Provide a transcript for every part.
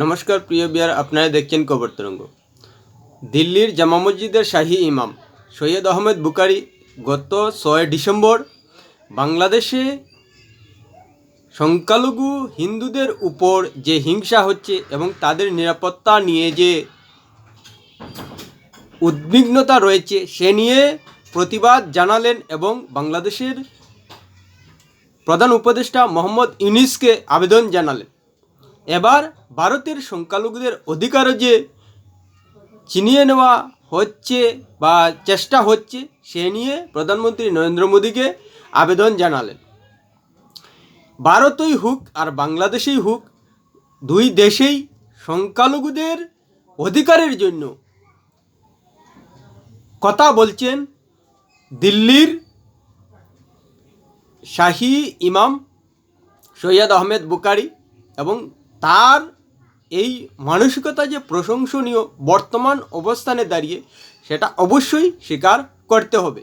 নমস্কার, প্রিয় বিয়ার, আপনারা দেখছেন কবর তরঙ্গ। দিল্লির জামা মসজিদের শাহী ইমাম সৈয়দ আহমেদ বুকারি গত ছয় ডিসেম্বর বাংলাদেশে সংখ্যালঘু হিন্দুদের উপর যে হিংসা হচ্ছে এবং তাদের নিরাপত্তা নিয়ে যে উদ্বিগ্নতা রয়েছে, সে নিয়ে প্রতিবাদ জানালেন এবং বাংলাদেশের প্রধান উপদেষ্টা মোহাম্মদ ইউনিসকে আবেদন জানালেন। এবার ভারতের সংখ্যালঘুদের অধিকারও যে ছিনিয়ে নেওয়া হচ্ছে বা চেষ্টা হচ্ছে, সে নিয়ে প্রধানমন্ত্রী নরেন্দ্র মোদীকে আবেদন জানালেন। ভারতই হোক আর বাংলাদেশেই হোক, দুই দেশেই সংখ্যালঘুদের অধিকারের জন্য কথা বলছেন দিল্লির শাহী ইমাম সৈয়দ আহমেদ বুকারি এবং তার এই মানসিকতা যে প্রশংসনীয় বর্তমান অবস্থানে দাঁড়িয়ে, সেটা অবশ্যই স্বীকার করতে হবে।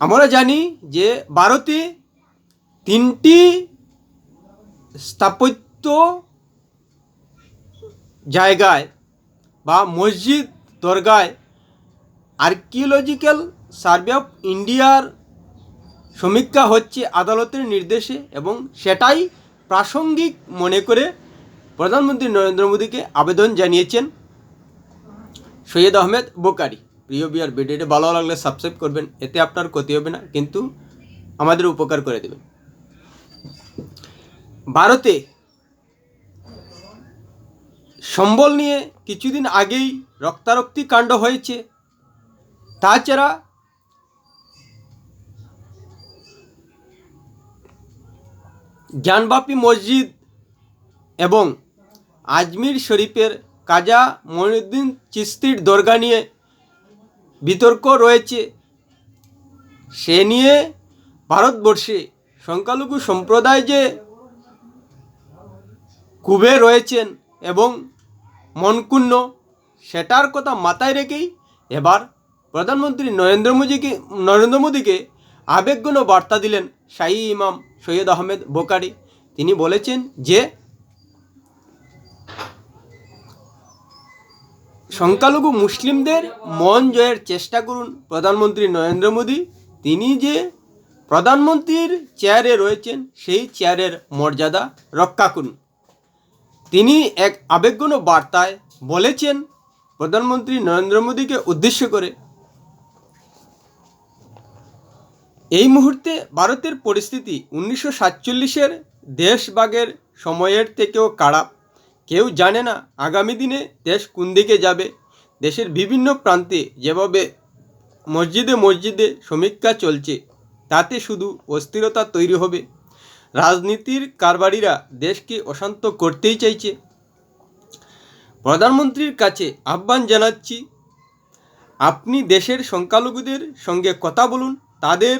আমরা জানি যে ভারতে তিনটি স্থাপত্য জায়গায় বা মসজিদ দরগায় আর্কিওলজিক্যাল সার্ভে অফ ইন্ডিয়ার সমীক্ষা হচ্ছে আদালতের নির্দেশে এবং সেটাই প্রাসঙ্গিক মনে করে প্রধানমন্ত্রী নরেন্দ্র মোদীকে আবেদন জানিয়েছেন। সৈয়দ আহমেদ বোকারি, প্রিয় বিয়ার ভিডিওটি ভালো লাগলে সাবস্ক্রাইব করবেন, এতে আপনার ক্ষতি হবে না, কিন্তু আমাদের উপকার করে দেবেন। ভারতে সম্বল নিয়ে কিছুদিন আগেই রক্তারক্তি কাণ্ড হয়েছে। তাছাড়া জানবাপি মসজিদ এবং আজমির শরীফের কাজা মঈনুদ্দিন চিস্তির দরগা নিয়ে বিতর্ক রয়েছে। সে নিয়ে ভারতবর্ষে সংখ্যালঘু সম্প্রদায় যে কুবে রয়েছেন এবং মনকুণ্ণ সেটার কথা মাথায় রেখেই এবার প্রধানমন্ত্রী নরেন্দ্র মোদীকে নরেন্দ্র মোদীকে আবেগঘন বার্তা দিলেন শাহী ইমাম সৈয়দ আহমেদ বোকারি। তিনি বলেছেন যে, সংখ্যালঘু মুসলিমদের মন জয়ের চেষ্টা করুন প্রধানমন্ত্রী নরেন্দ্র মোদী। তিনি যে প্রধানমন্ত্রীর চেয়ারে রয়েছেন, সেই চেয়ারের মর্যাদা রক্ষা করুন। তিনি এক আবেগঘন বার্তায় বলেছেন, প্রধানমন্ত্রী নরেন্দ্র মোদীকে উদ্দেশ্য করে এই মুহূর্তে ভারতের পরিস্থিতি উনিশশো সাতচল্লিশের দেশভাগের সময়ের থেকেও খারাপ। কেউ জানে না আগামী দিনে দেশ কোন দিকে যাবে। দেশের বিভিন্ন প্রান্তে যেভাবে মসজিদে মসজিদে সমীক্ষা চলছে, তাতে শুধু অস্থিরতা তৈরি হবে। রাজনীতির কারবারিরা দেশকে অশান্ত করতেই চাইছে। প্রধানমন্ত্রীর কাছে আহ্বান জানাচ্ছি, আপনি দেশের সংখ্যালঘুদের সঙ্গে কথা বলুন, তাদের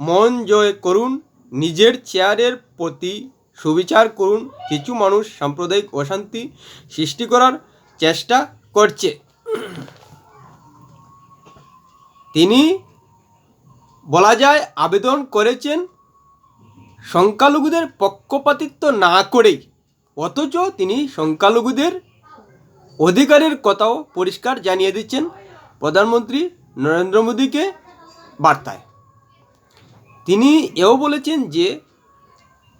মন জয় করুন, নিজের চেয়ারের প্রতি সুবিচার করুন। কিছু মানুষ সাম্প্রদায়িক অশান্তি সৃষ্টি করার চেষ্টা করছে। তিনি বলা যায় আবেদন করেছেন, সংখ্যালঘুদের পক্ষপাতিত্ব না করেই। অথচ তিনি সংখ্যালঘুদের অধিকারের কথাও পরিষ্কার জানিয়ে দিচ্ছেন প্রধানমন্ত্রী নরেন্দ্র মোদীকে বার্তায়। তিনি এও বলেছেন যে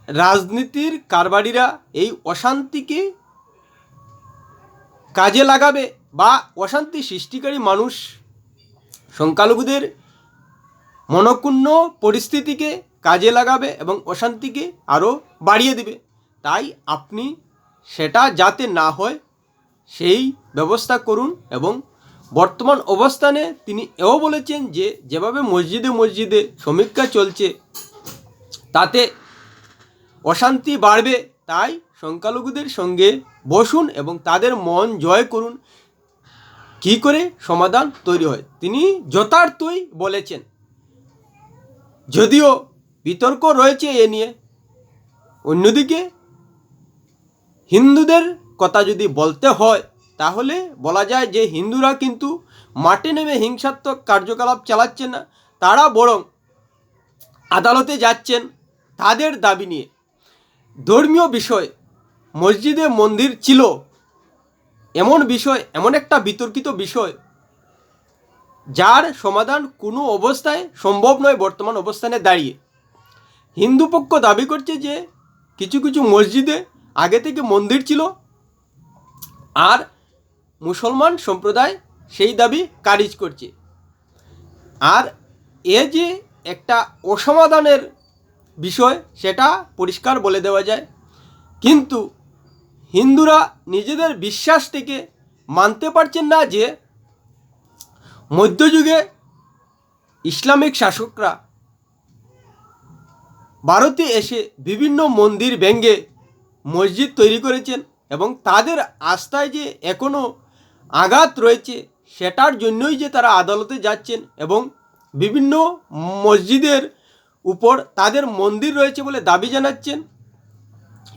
রাজনীতির কারবারিরা এই অশান্তিকে কাজে লাগাবে বা অশান্তি সৃষ্টিকারী মানুষ সংখ্যালঘুদের মনক্ষুণ্ণ পরিস্থিতিকে কাজে লাগাবে এবং অশান্তিকে আরও বাড়িয়ে দেবে। তাই আপনি সেটা যাতে না হয়, সেই ব্যবস্থা করুন এবং বর্তমান অবস্থানে তিনি এও বলেছেন যে, যেভাবে মসজিদে মসজিদে সমীক্ষা চলছে, তাতে অশান্তি বাড়বে, তাই সংখ্যালঘুদের সঙ্গে বসুন এবং তাদের মন জয় করুন। কী করে সমাধান তৈরি হয়? তিনি যথার্থই বলেছেন, যদিও বিতর্ক রয়েছে এ নিয়ে, অন্যদিকে হিন্দুদের কথা যদি বলতে হয় তাহলে বলা যায় যে হিন্দুরা কিন্তু মাঠে নেমে হিংসাত্মক কার্যকলাপ চালাচ্ছে না, তারা বরং আদালতে যাচ্ছেন তাদের দাবি নিয়ে। ধর্মীয় বিষয়, মসজিদে মন্দির ছিল, এমন বিষয়, এমন একটা বিতর্কিত বিষয়, যার সমাধান কোনো অবস্থায় সম্ভব নয় বর্তমান অবস্থানে দাঁড়িয়ে। হিন্দু পক্ষ দাবি করছে যে কিছু কিছু মসজিদে আগে থেকে মন্দির ছিল, আর মুসলমান সম্প্রদায় সেই দাবি কারিজ করছে। আর এ যে একটা অসমাধানের বিষয়, সেটা পরিষ্কার বলে দেওয়া যায়। কিন্তু হিন্দুরা নিজেদের বিশ্বাস থেকে মানতে পারছেন না যে মধ্যযুগে ইসলামিক শাসকরা ভারতে এসে বিভিন্ন মন্দির ভেঙ্গে মসজিদ তৈরি করেছেন এবং তাদের আস্থায় যে এখনও আঘাত রয়েছে, সেটার জন্যই যে তারা আদালতে যাচ্ছেন এবং বিভিন্ন মসজিদের উপর তাদের মন্দির রয়েছে বলে দাবি জানাচ্ছেন।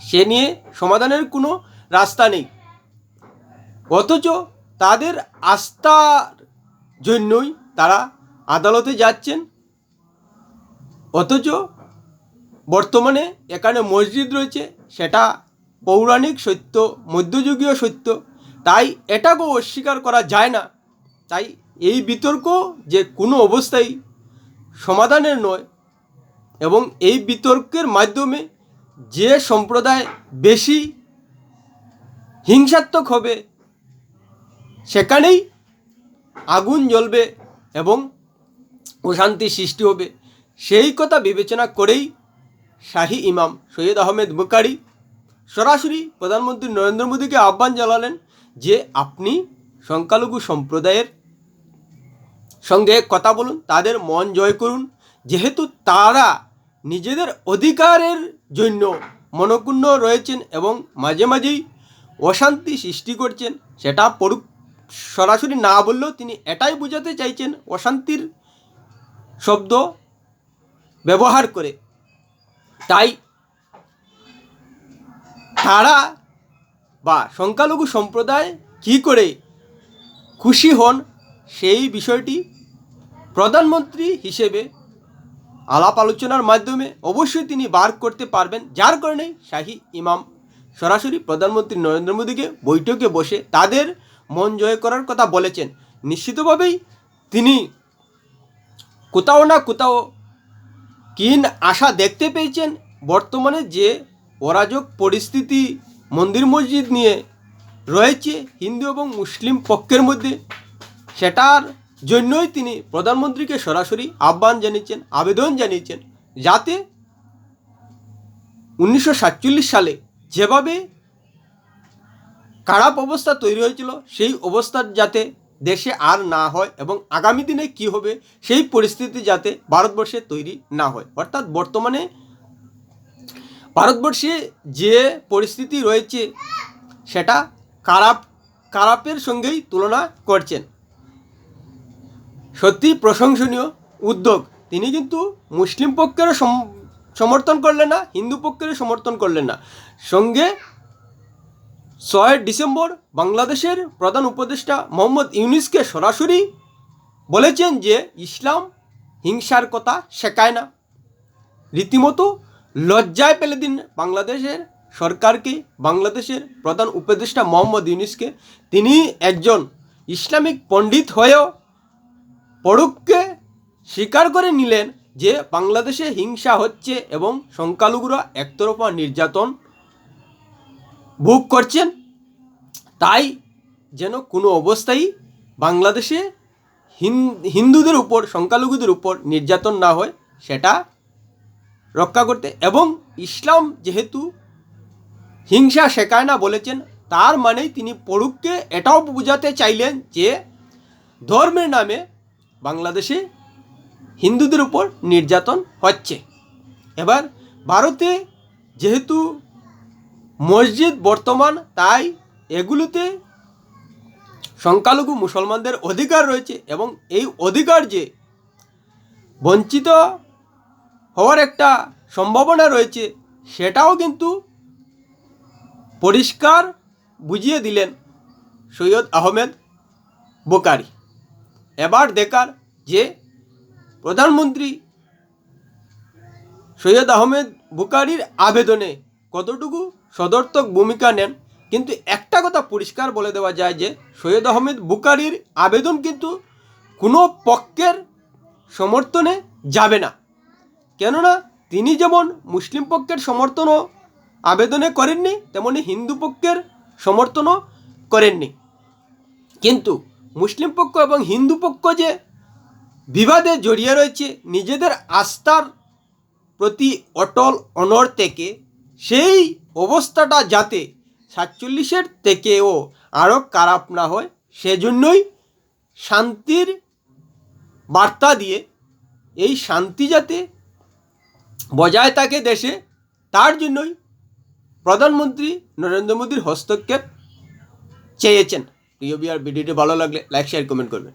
সে নিয়ে সমাধানের কোনো রাস্তা নেই। অথচ তাদের আস্থার জন্যই তারা আদালতে যাচ্ছেন। অথচ বর্তমানে এখানে মসজিদ রয়েছে, সেটা পৌরাণিক সত্য, মধ্যযুগীয় সত্য। তাই এটাকেও অস্বীকার করা যায় না। তাই এই বিতর্ক যে কোনো অবস্থায় সমাধানের নয় এবং এই বিতর্কের মাধ্যমে যে সম্প্রদায় বেশি হিংসাত্মক হবে, সেখানেই আগুন জ্বলবে এবং অশান্তি সৃষ্টি হবে। সেই কথা বিবেচনা করেই শাহী ইমাম সৈয়দ আহমেদ বুকারি সরাসরি প্রধানমন্ত্রী নরেন্দ্র মোদীকে আহ্বান জানালেন যে আপনি সংখ্যালঘু সম্প্রদায়ের সঙ্গে কথা বলুন, তাদের মন জয় করুন। যেহেতু তারা নিজেদের অধিকারের জন্য মনক্ষুণ্ণ রয়েছেন এবং মাঝে মাঝেই অশান্তি সৃষ্টি করছেন, সেটা পড়ুক সরাসরি না বললেও তিনি এটাই বোঝাতে চাইছেন, অশান্তির শব্দ ব্যবহার করে। তাই তারা বা সংখ্যালঘু সম্প্রদায় কী করে খুশি হন সেই বিষয়টি প্রধানমন্ত্রী হিসেবে আলাপ আলোচনার মাধ্যমে অবশ্যই তিনি বার করতে পারবেন। যার কারণে শাহী ইমাম সরাসরি প্রধানমন্ত্রী নরেন্দ্র মোদীকে বৈঠকে বসে তাদের মন জয় করার কথা বলেছেন। নিশ্চিতভাবেই তিনি কোথাও না কোথাও কিন আশা দেখতে পেয়েছেন। বর্তমানে যে অরাজক পরিস্থিতি মন্দির মসজিদ নিয়ে রয়েছে হিন্দু এবং মুসলিম পক্ষের মধ্যে। সেটার জন্যই তিনি প্রধানমন্ত্রীকে সরাসরি আহ্বান জানিয়েছেন, আবেদন জানিয়েছেন, যাতে উনিশশো সাতচল্লিশ সালে যেভাবে খারাপ অবস্থা তৈরি হয়েছিল, সেই অবস্থার যাতে দেশে আর না হয় এবং আগামী দিনে কি হবে, সেই পরিস্থিতি যাতে ভারতবর্ষে তৈরি না হয়। অর্থাৎ বর্তমানে ভারতবর্ষে যে পরিস্থিতি রয়েছে, সেটা খারাপ, খারাপের সঙ্গেই তুলনা করছেন। সত্যি প্রশংসনীয় উদ্যোগ। তিনি কিন্তু মুসলিম পক্ষেরও সম- সমর্থন করলেন না, হিন্দু পক্ষেরও সমর্থন করলেন না। সঙ্গে ছয় ডিসেম্বর বাংলাদেশের প্রধান উপদেষ্টা মোহাম্মদ ইউনিসকে সরাসরি বলেছেন যে, ইসলাম হিংসার কথা শেখায় না। রীতিমতো লজ্জায় পেলে দিন বাংলাদেশের সরকারকে, বাংলাদেশের প্রধান উপদেষ্টা মোহাম্মদ ইউনিসকে। তিনি একজন ইসলামিক পণ্ডিত হয়েও পড়ুককে স্বীকার করে নিলেন যে বাংলাদেশে হিংসা হচ্ছে এবং সংখ্যালঘুরা একতরফা নির্যাতন ভোগ করছেন। তাই যেন কোনো অবস্থায় বাংলাদেশে হিন্দুদের উপর, সংখ্যালঘুদের উপর নির্যাতন না হয়, সেটা রক্ষা করতে এবং ইসলাম যেহেতু হিংসা শেখায় না বলেছেন, তার মানেই তিনি পড়ুককে এটাও বোঝাতে চাইলেন যে ধর্মের নামে বাংলাদেশে হিন্দুদের উপর নির্যাতন হচ্ছে। এবার ভারতে যেহেতু মসজিদ বর্তমান, তাই এগুলোতে সংখ্যালঘু মুসলমানদের অধিকার রয়েছে এবং এই অধিকার যে বঞ্চিত হওয়ার একটা সম্ভাবনা রয়েছে, সেটাও কিন্তু পরিষ্কার বুঝিয়ে দিলেন সৈয়দ আহমেদ বোকারি। এবার দেখার যে প্রধানমন্ত্রী সৈয়দ আহমেদ বুকারির আবেদনে কতটুকু সদর্থক ভূমিকা নেন, কিন্তু একটা কথা পরিষ্কার বলে দেওয়া যায় যে, সৈয়দ আহমেদ বুকারির আবেদন কিন্তু কোনো পক্ষের সমর্থনে যাবে না। কেননা তিনি যেমন মুসলিম পক্ষের সমর্থনও আবেদনে করেননি, তেমনি হিন্দু পক্ষের সমর্থনও করেননি। কিন্তু মুসলিম পক্ষ এবং হিন্দু পক্ষ যে বিবাদে জড়িয়ে রয়েছে, নিজেদের আস্থার প্রতি অটল অনর থেকে সেই অবস্থাটা যাতে সাতচল্লিশের থেকেও আরও খারাপ না হয়, সেজন্যই শান্তির বার্তা দিয়ে এই শান্তি যাতে বজায় থাকে দেশে, তার জন্যই প্রধানমন্ত্রী নরেন্দ্র মোদীর হস্তক্ষেপ চেয়েছেন। বিয়ার ভিডিওটি ভালো লাগলে লাইক শেয়ার কমেন্ট করবেন।